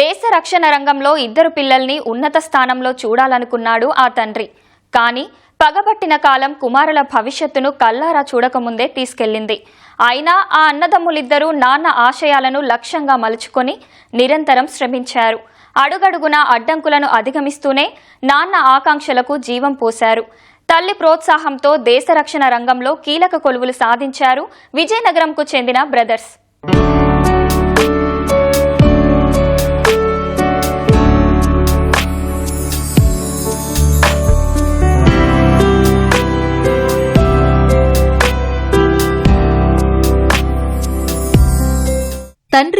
దేశ రక్షణ రంగంలో ఇద్దరు పిల్లల్ని ఉన్నత స్థానంలో చూడాలనుకున్నాడు ఆ తండ్రి. కానీ పగబట్టిన కాలం కుమారుల భవిష్యత్తును కల్లారా చూడకముందే తీసుకెళ్ళింది అయినా ఆ అన్నదమ్ములిద్దరూ నాన్న ఆశయాలను లక్ష్యంగా మలుచుకొని నిరంతరం శ్రమించారు. అడుగడుగున అడ్డంకులను అధిగమిస్తూనే నాన్న ఆకాంక్షలకు జీవం పోశారు. తల్లి ప్రోత్సాహంతో దేశ రక్షణ రంగంలో కీలక కొలువులు సాధించారు విజయనగరంకు చెందిన బ్రదర్స్.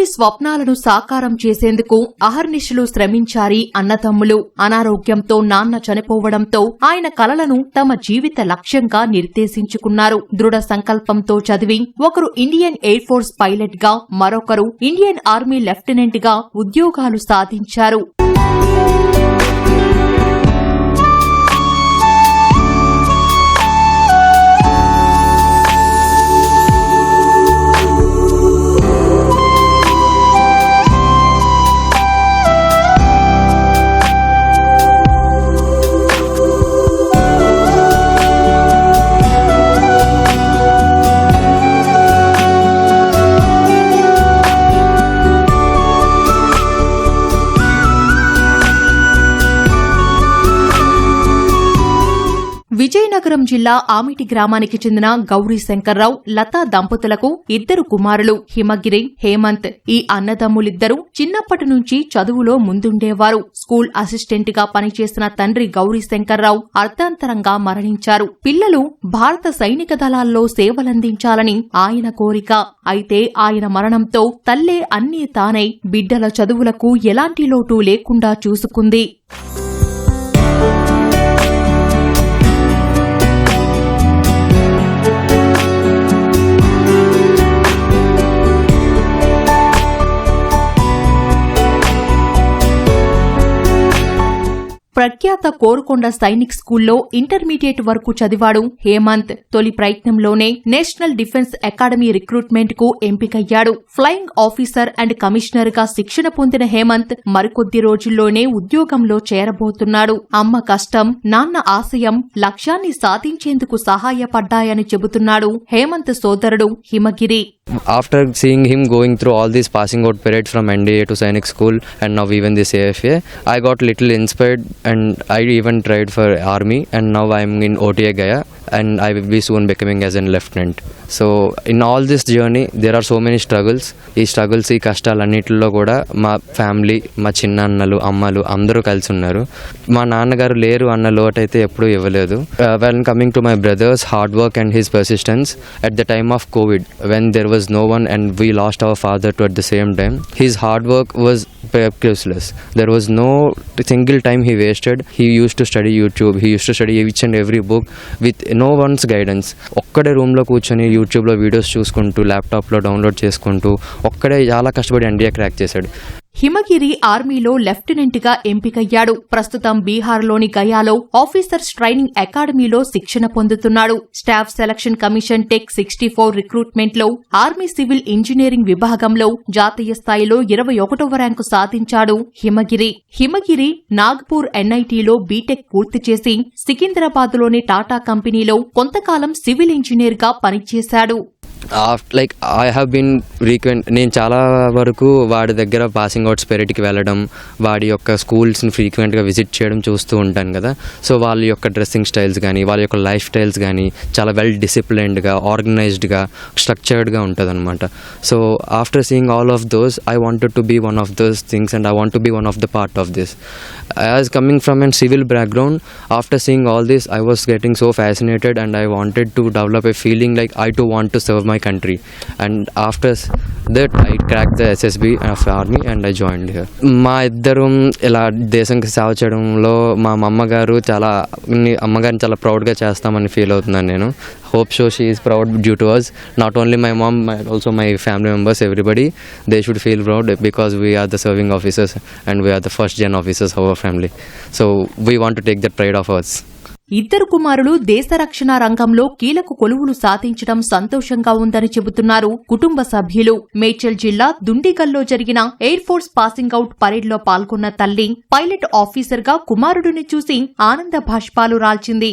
తండ్రి స్వప్నాలను సాకారం చేసేందుకు అహర్నిశలు శ్రమించారి అన్నతమ్ములు అనారోగ్యంతో నాన్న చనిపోవడంతో ఆయన కలలను తమ జీవిత లక్ష్యంగా నిర్దేశించుకున్నారు. దృఢ సంకల్పంతో చదివి ఒకరు ఇండియన్ ఎయిర్ ఫోర్స్ పైలట్గా మరొకరు ఇండియన్ ఆర్మీ లెఫ్టినెంట్గా ఉద్యోగాలు సాధించారు. విజయనగరం జిల్లా ఆమిటి గ్రామానికి చెందిన గౌరీ శంకర్రావు లతా దంపతులకు ఇద్దరు కుమారులు హిమగిరి హేమంత్. ఈ అన్నదమ్ములిద్దరూ చిన్నప్పటి నుంచి చదువులో ముందుండేవారు. స్కూల్ అసిస్టెంట్గా పనిచేసిన తండ్రి గౌరీ శంకర్రావు అర్ధాంతరంగా మరణించారు. పిల్లలు భారత సైనిక దళాల్లో సేవలందించాలని ఆయన కోరిక. అయితే ఆయన మరణంతో తల్లే అన్నీ తానై బిడ్డల చదువులకు ఎలాంటి లోటు లేకుండా చూసుకుంది. ప్రఖ్యాత కోరుకొండ సైనిక్ స్కూల్లో ఇంటర్మీడియట్ వరకు చదివాడు హేమంత్. తొలి ప్రయత్నంలోనే నేషనల్ డిఫెన్స్ అకాడమీ రిక్రూట్మెంట్కు ఎంపికయ్యాడు. ఫ్లయింగ్ ఆఫీసర్ అండ్ కమిషనర్గా శిక్షణ పొందిన హేమంత్ మరికొద్ది రోజుల్లోనే ఉద్యోగంలో చేరబోతున్నాడు. అమ్మ కష్టం నాన్న ఆశయం లక్ష్యాన్ని సాధించేందుకు సహాయపడ్డాయని చెబుతున్నాడు హేమంత్ సోదరుడు Himagiri. After seeing him going through all these passing out periods from NDA to Sainik School and now even this AFA, I got little inspired and I even tried for army and now I'm in OTA Gaya and I will be soon becoming as a lieutenant. So in all this journey there are so many struggles ఈ struggles ఈ కష్టాలన్నిటిలో కూడా మా family మా చిన్న అన్నలు అమ్మలు అందరూ కలిసి ఉన్నారు. మా నాన్నగారు లేరు అన్న లోటు అయితే ఎప్పుడూ ఇవ్వలేదు. When coming to my brother's hard work and his persistence at the time of COVID when there was no one and we lost our father too at the same time his hard work was speechless there was no single time he wasted he used to study YouTube he used to study each and every book with no one's guidance ఒక్కడే రూమ్లో కూర్చొని యూట్యూబ్లో videos చూసుకుంటూ ల్యాప్టాప్లో download చేసుకుంటూ ఒక్కడే చాలా కష్టపడి ఎన్డీఏ క్రాక్ చేశాడు. హిమగిరి ఆర్మీలో లెఫ్టినెంట్గా ఎంపికయ్యాడు. ప్రస్తుతం బీహార్లోని గయాలో ఆఫీసర్స్ ట్రైనింగ్ అకాడమీలో శిక్షణ పొందుతున్నాడు. Staff selection commission tech sixty four రిక్రూట్మెంట్లో army civil engineering విభాగంలో జాతీయ స్థాయిలో ఇరవై ఒకటవ ర్యాంకు సాధించాడు హిమగిరి. హిమగిరి నాగ్పూర్ ఎన్ఐటీలో బీటెక్ పూర్తి చేసి సికింద్రాబాద్లోని టాటా కంపెనీలో కొంతకాలం సివిల్ ఇంజనీర్గా పనిచేశాడు. Like I have been frequent నేను చాలా వరకు వాడి దగ్గర పాసింగ్ అవుట్ స్పిరిట్కి వెళ్ళడం వాడి యొక్క స్కూల్స్ని ఫ్రీక్వెంట్గా విజిట్ చేయడం చూస్తూ ఉంటాను కదా. సో వాళ్ళ యొక్క డ్రెస్సింగ్ స్టైల్స్ కానీ వాళ్ళ యొక్క లైఫ్ స్టైల్స్ కానీ చాలా వెల్ డిసిప్లిన్డ్గా ఆర్గనైజ్డ్గా స్ట్రక్చర్డ్గా ఉంటుంది అనమాట so after seeing all of those I wanted to be one of those things and I want to be one of the part of this as coming from and civil background after seeing all this I was getting so fascinated and I wanted to develop a feeling like I to want to serve my country and after that I crack the SSB of army and I join here మా ఇద్దరు ఇలా దేశంకి సేవ చేయడంలో మా అమ్మగారు చాలా అమ్మగారిని చాలా ప్రౌడ్గా చేస్తామని ఫీల్ అవుతున్నాను నేను. Hope so she is proud due to us not only my mom my also my family members everybody they should feel proud because we're the serving officers and we're the first gen officers our family so we want to take that pride of ours ఇద్దరు కుమారులు దేశ రక్షణ రంగంలో కీలక కొలువులు సాధించడం సంతోషంగా ఉందని చెబుతున్నారు కుటుంబ సభ్యులు. మేడ్చల్ జిల్లా దుండిగల్లో జరిగిన ఎయిర్ ఫోర్స్ పాసింగ్ అవుట్ పరేడ్లో పాల్గొన్న తల్లి పైలట్ ఆఫీసర్గా కుమారుడిని చూసి ఆనంద భాష్పాలు రాల్చింది.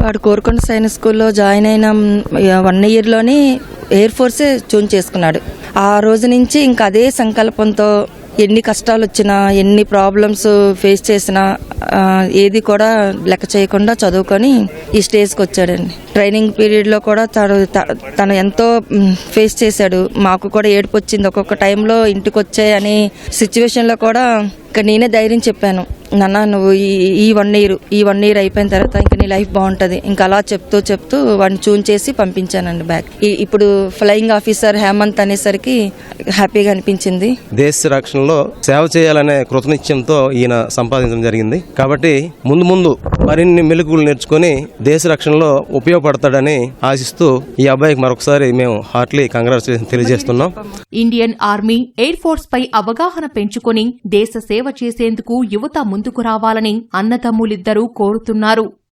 వాడు కోరుకొండ సైనిక్ స్కూల్లో జాయిన్ అయిన వన్ ఇయర్లోనే ఎయిర్ ఫోర్సే చూన్ చేసుకున్నాడు. ఆ రోజు నుంచి ఇంకా అదే సంకల్పంతో ఎన్ని కష్టాలు వచ్చినా ఎన్ని ప్రాబ్లమ్స్ ఫేస్ చేసినా ఏది కూడా లెక్క చేయకుండా చదువుకొని ఈ స్టేజ్కి వచ్చాడండి ట్రైనింగ్ పీరియడ్లో కూడా తను తను ఎంతో ఫేస్ చేశాడు. మాకు కూడా ఏడుపు వచ్చింది ఒక్కొక్క టైంలో ఇంటికి వచ్చాయి సిచ్యువేషన్లో కూడా ఇంకా నేనే ధైర్యం చెప్పాను. నాన్న నువ్వు ఈ ఈ వన్ ఇయర్ ఈ వన్ ఇయర్ అయిపోయిన తర్వాత ఇంకా నీ లైఫ్ బాగుంటుంది. ఇంకా అలా చెప్తూ చెప్తూ వాడిని చూన్ చేసి పంపించానండి బ్యాక్ ఇప్పుడు ఫ్లయింగ్ ఆఫీసర్ హేమంత్ అనేసరికి హ్యాపీగా అనిపించింది. దేశ రక్షణలో సేవ చేయాలనే కృతనిశ్చయంతో ఈయన సంపాదించడం జరిగింది. కాబట్టి ముందు ముందు మరిన్ని మెలకువలు నేర్చుకొని దేశ రక్షణలో ఉపయోగపడతాడని ఆశిస్తూ ఈ అబ్బాయికి మరొకసారి మేము హార్ట్లీ కంగ్రాచులేషన్ తెలియజేస్తున్నాం. ఇండియన్ ఆర్మీ ఎయిర్ ఫోర్స్ పై అవగాహన పెంచుకొని దేశ సేవ చేసేందుకు యువత ముందుకు రావాలని అన్నదమ్ములిద్దరూ కోరుతున్నారు.